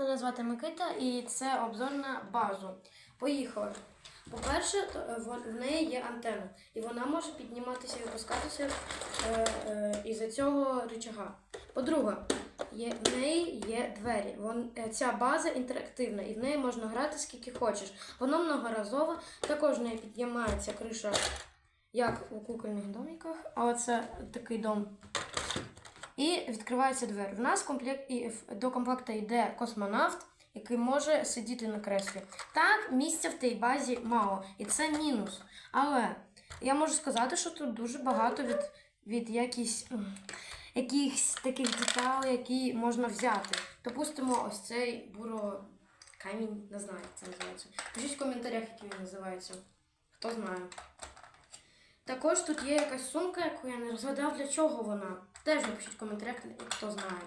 мене звати Микита і це обзор на базу. Поїхали. По-перше, е, в неї є антенна, і вона може підніматися і опускатися е, е, із-за цього рычага. По-друге, в неї є двері. Вон, е, ця база інтерактивна, і в неї можна грати скільки хочеш. Вона многоразова, також в неї піднімається криша, як у кукольних домиках, але це такий дом. І відкривається двері. В нас комплект до комплекта йде космонавт, який може сидіти на креслі. Так, місця в тій базі мало, і це мінус. Але я можу сказати, що тут дуже багато від, від якісь, якихось таких деталей, які можна взяти. Допустимо, ось цей буро камінь, не знаю, як це називається. Пишіть в коментарях, який він називається. Хто знає. Також тут є якась сумка, яку я не розгадав, для чого вона. Теж напишіть коментарях, хто знає.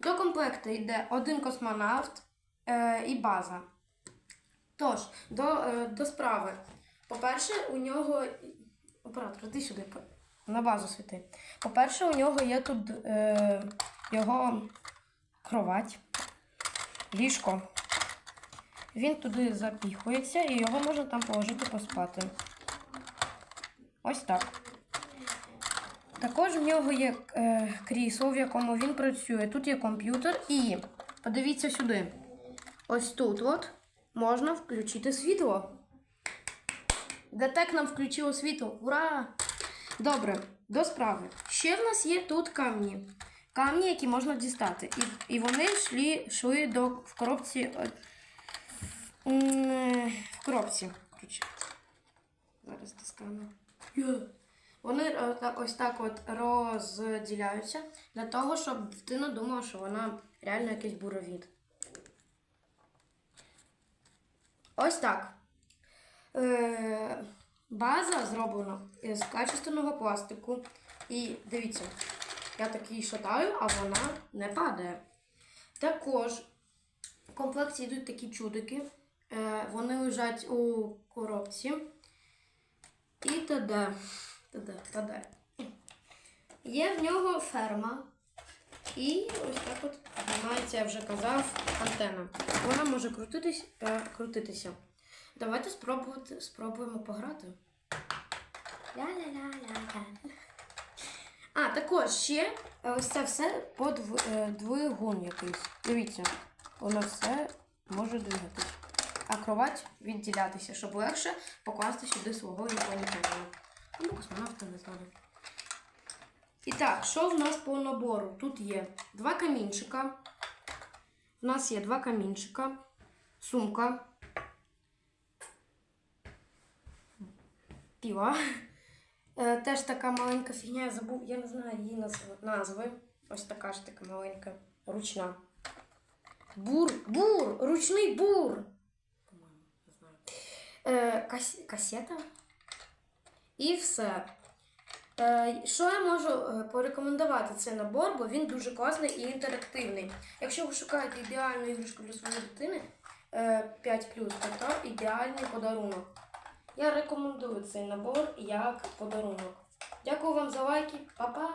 До комплекту йде один космонавт е, і база. Тож, до, е, до справи. По-перше, у нього. Оператор, іди сюди, на базу світи. По-перше, у нього є тут е, його кровать, ліжко. Він туди запіхується і його можна там положити поспати. Ось так. Також в нього є е, крісло, в якому він працює. Тут є комп'ютер і подивіться сюди. Ось тут от можна включити світло. Детек нам включило світло. Ура! Добре, до справи. Ще в нас є тут камні. Камні, які можна дістати. І, і вони йшли, йшли до, в коробці. е, В коробці. Зараз достану. Вони е, ось так от розділяються для того, щоб дитина думала, що вона реально якийсь буровід. Ось так. Е, база зроблена з качественного пластику. І дивіться, я такий шатаю, а вона не падає. Також в комплекті йдуть такі чудики. Е, вони лежать у коробці. І т.д. Т.д. Є в нього ферма. І ось так от знімається, я вже казав, антенна. Вона може крутитись, е, крутитися. Давайте спробувати, спробуємо пограти. Ля-ля-ля-ля-ля. А, також ще ось це все по е, двигун якийсь. Дивіться, воно все може двигатись. А кровать відділятися, щоб легше покласти сюди свого інопланетянина. Або космонавта, не знаю. І так, що в нас по набору? Тут є два камінчика. У нас є два камінчика, сумка. Піва. Е, теж така маленька фігня, я забув, я не знаю її назви. Ось така ж така маленька, ручна. Бур, бур, ручний бур. Е, кас, касета. І все. Е, що я можу е, порекомендувати цей набор, бо він дуже класний і інтерактивний. Якщо ви шукаєте ідеальну іграшку для своєї дитини е, 5 то це ідеальний подарунок. Я рекомендую цей набор як подарунок. Дякую вам за лайки, Па-па!